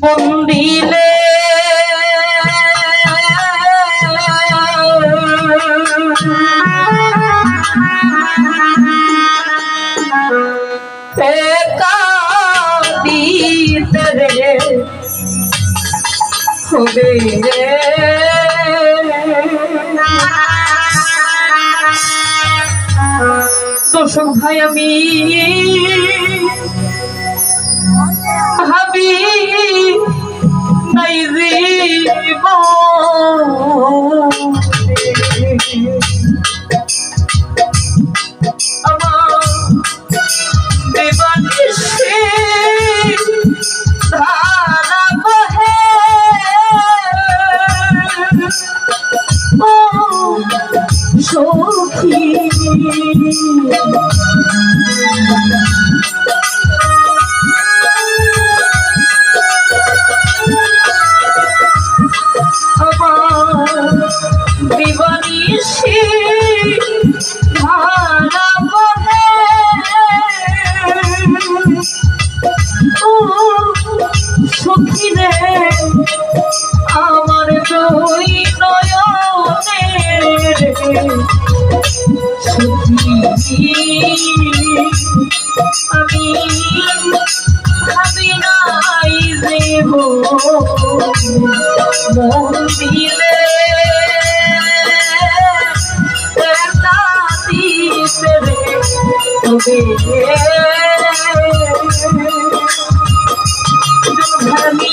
দিতে রে। হবে রে। দর্শক ভাই আমি ভাবি নাই জীব সখী আমার নয়নের সখী আমি ভাবি নাই দেব মন তবে ভাবি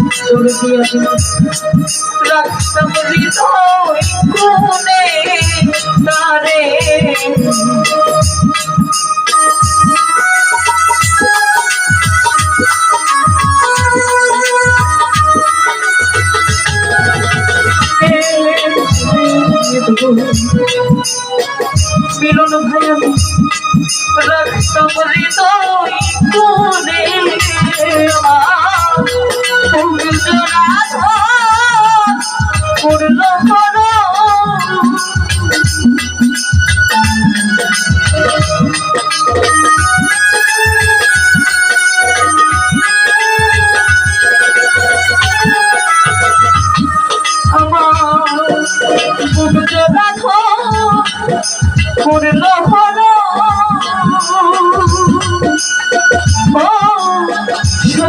তোর মিলন ভাই আমি রাখতাম হৃদয় কোনে পূর্ণ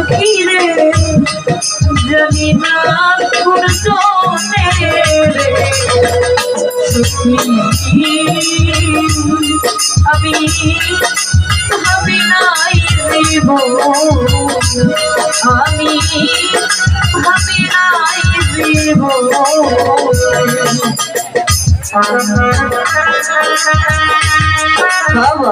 সখী রে জানি না রে সখী আমি ভাবি নাই দেব। আমি ভাবি নাই দেব। বাবা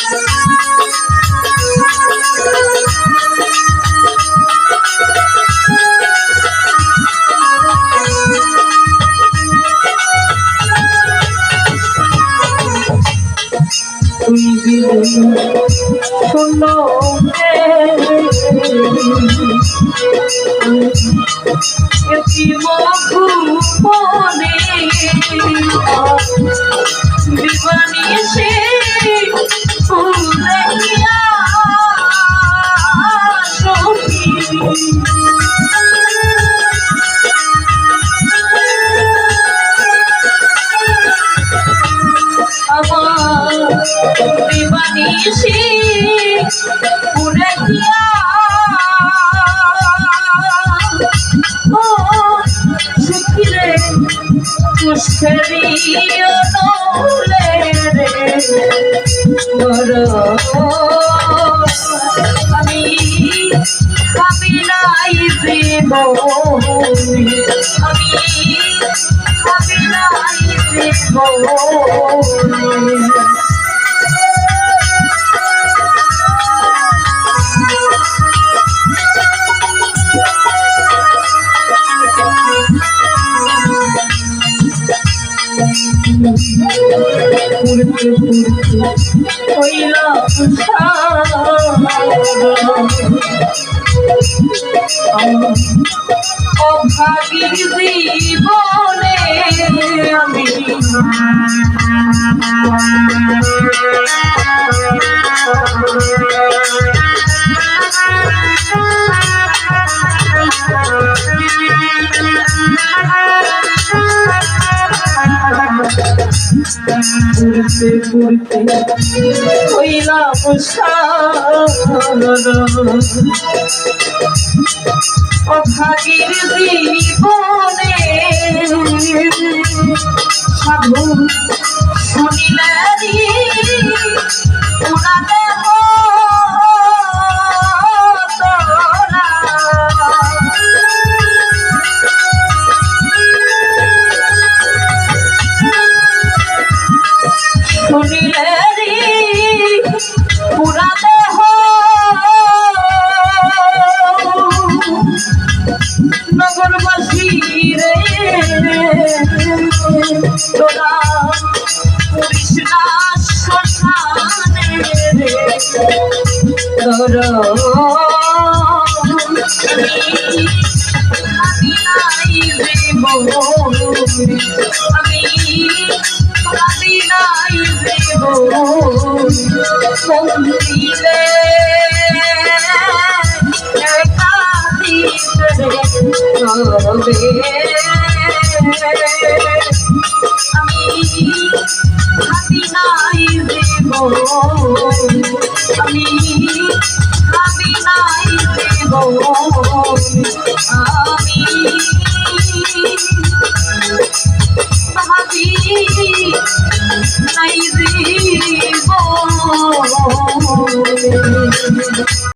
তুই বিনে শূন্য পুষ্করিয় নলে রে। বর আমি আমি নাই দেব আমি আমি নাই দেব হইলা অভাগীর জীবনে আমি পুরতে পুরতে হইলাম অভাগীর জীবনে সাধু শুনিলে পুরাতে নগরবাসী রে তোরা না শ্মশানে রে। তোর আমি হাতি নাই দেব আমি